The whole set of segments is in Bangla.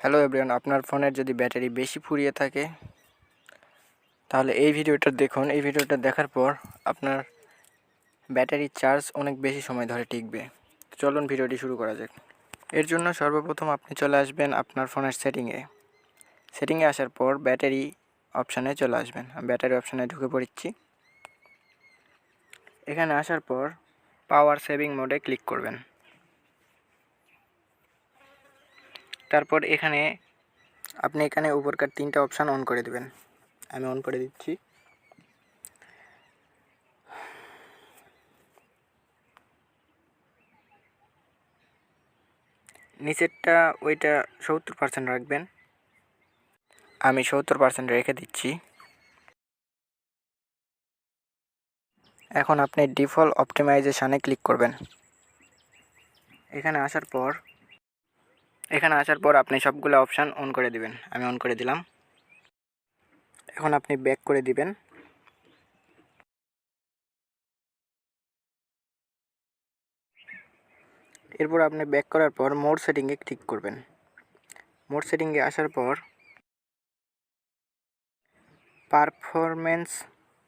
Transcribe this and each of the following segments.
হ্যালো এভরিওয়ান আপনার ফোনের যদি ব্যাটারি বেশি ফুরিয়ে থাকে, তাহলে এই ভিডিওটা দেখুন। এই ভিডিওটা দেখার পর আপনার ব্যাটারির চার্জ অনেক বেশি সময় ধরে টিকবে। চলুন ভিডিওটি শুরু করা যাক। এর জন্য সর্বপ্রথম আপনি চলে আসবেন আপনার ফোনের সেটিংয়ে। সেটিংয়ে আসার পর ব্যাটারি অপশানে চলে আসবেন। ব্যাটারি অপশানে ঢুকে পড়ছি এখানে আসার পর পাওয়ার সেভিং মোডে ক্লিক করবেন। তারপর এখানে আপনি এখানে উপরকার তিনটা অপশান অন করে দেবেন। আমি অন করে দিচ্ছি। নিচেরটা ওইটা সত্তর পার্সেন্ট রাখবেন। আমি সত্তর পার্সেন্ট রেখে দিচ্ছি। এখন আপনি ডিফল্ট অপটিমাইজেশানে ক্লিক করবেন। এখানে আসার পর এখানে আসার পর আপনি সবগুলো অপশান অন করে দিবেন। আমি অন করে দিলাম। এখন আপনি ব্যাক করে দিবেন। এরপর আপনি ব্যাক করার পর মোড সেটিংয়ে ক্লিক করবেন। মোড সেটিংয়ে আসার পর পারফরমেন্স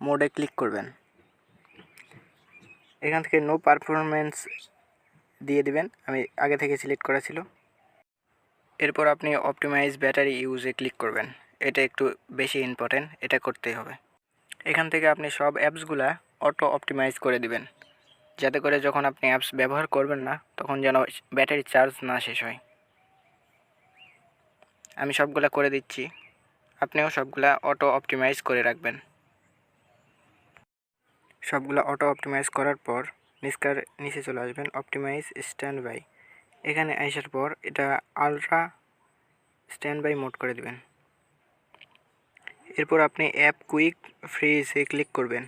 মোডে ক্লিক করবেন। এখান থেকে নো পারফরমেন্স দিয়ে দিবেন। আমি আগে থেকে সিলেক্ট করা ছিল। এরপর আপনি অপটিমাইজ ব্যাটারি ইউজে ক্লিক করবেন। এটা একটু বেশি ইম্পর্টেন্ট এটা করতেই হবে। এখান থেকে আপনি সব অ্যাপসগুলা অটো অপটিমাইজ করে দিবেন। যাতে করে যখন আপনি অ্যাপস ব্যবহার করবেন না, তখন যেন ব্যাটারি চার্জ না শেষ হয়। আমি সবগুলা করে দিচ্ছি। আপনিও সবগুলা অটো অপটিমাইজ করে রাখবেন। সবগুলা অটো অপটিমাইজ করার পর নিষ্কার নিচে চলে আসবেন অপটিমাইজ স্ট্যান্ড বাই এখানে আসার পর এটা আলট্রা স্ট্যান্ড বাই মোড করে দেবেন। এরপর আপনি অ্যাপ কুইক ফ্রিজে ক্লিক করবেন।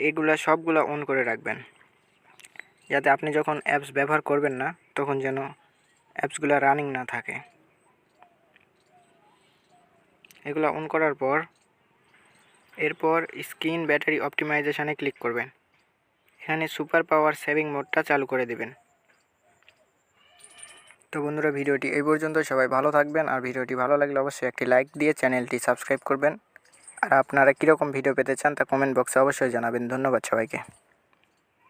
এগুলা সবগুলা অন করে রাখবেন। যাতে আপনি যখন অ্যাপস ব্যবহার করবেন না, তখন যেন অ্যাপসগুলো রানিং না থাকে। এগুলো অন করার পর এরপর স্ক্রিন ব্যাটারি অপটিমাইজেশানে ক্লিক করবেন। এখানে সুপার পাওয়ার সেভিং মোডটা চালু করে দেবেন। তো বন্ধুরা, ভিডিওটি এই পর্যন্ত। সবাই ভালো থাকবেন আর ভিডিওটি ভালো লাগলে অবশ্যই একটি লাইক দিয়ে চ্যানেলটি সাবস্ক্রাইব করবেন। আর আপনারা কীরকম ভিডিও পেতে চান তা কমেন্ট বক্সে অবশ্যই জানাবেন। ধন্যবাদ সবাইকে।